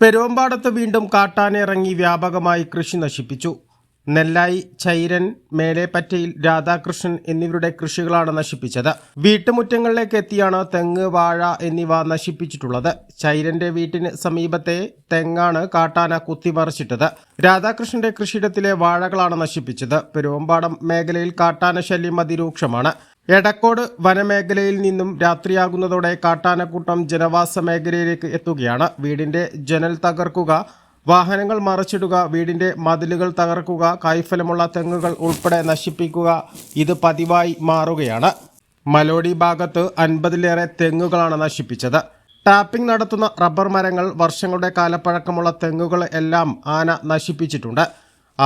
പെരുവമ്പാടത്ത് വീണ്ടും കാട്ടാനിറങ്ങി വ്യാപകമായി കൃഷി നശിപ്പിച്ചു. നെല്ലായി ചൈരൻ മേലേപ്പറ്റയിൽ രാധാകൃഷ്ണൻ എന്നിവരുടെ കൃഷികളാണ് നശിപ്പിച്ചത്. വീട്ടുമുറ്റങ്ങളിലേക്ക് എത്തിയാണ് തെങ്ങ് വാഴ എന്നിവ നശിപ്പിച്ചിട്ടുള്ളത്. ചൈരന്റെ വീട്ടിന് സമീപത്തെ തെങ്ങാണ് കാട്ടാന കുത്തിമറിച്ചിട്ടത്. രാധാകൃഷ്ണന്റെ കൃഷിയിടത്തിലെ വാഴകളാണ് നശിപ്പിച്ചത്. പെരുവമ്പാടം മേഖലയിൽ കാട്ടാന ശല്യം അതിരൂക്ഷമാണ്. എടക്കോട് വനമേഖലയിൽ നിന്നും രാത്രിയാകുന്നതോടെ കാട്ടാനക്കൂട്ടം ജനവാസ മേഖലയിലേക്ക് എത്തുകയാണ്. വീടിന്റെ ജനൽ തകർക്കുക വാഹനങ്ങൾ മറച്ചിടുക വീടിന്റെ മതിലുകൾ തകർക്കുക കായ്ഫലമുള്ള തെങ്ങുകൾ ഉൾപ്പെടെ നശിപ്പിക്കുക ഇത് പതിവായി മാറുകയാണ്. മലോടി ഭാഗത്ത് അൻപതിലേറെ തെങ്ങുകളാണ് നശിപ്പിച്ചത്. ടാപ്പിംഗ് നടത്തുന്ന റബ്ബർ മരങ്ങൾ വർഷങ്ങളുടെ കാലപ്പഴക്കമുള്ള തെങ്ങുകൾ എല്ലാം ആന നശിപ്പിച്ചിട്ടുണ്ട്.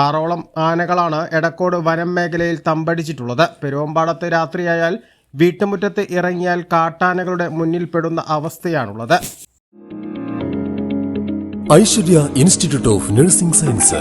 ആറോളം ആനകളാണ് എടക്കോട് വനം മേഖലയിൽ തമ്പടിച്ചിട്ടുള്ളത്. പെരുവമ്പാടത്ത് രാത്രിയായാൽ വീട്ടുമുറ്റത്ത് ഇറങ്ങിയാൽ കാട്ടാനകളുടെ മുന്നിൽപ്പെടുന്ന അവസ്ഥയാണുള്ളത്. Aishwarya institute of nursing science.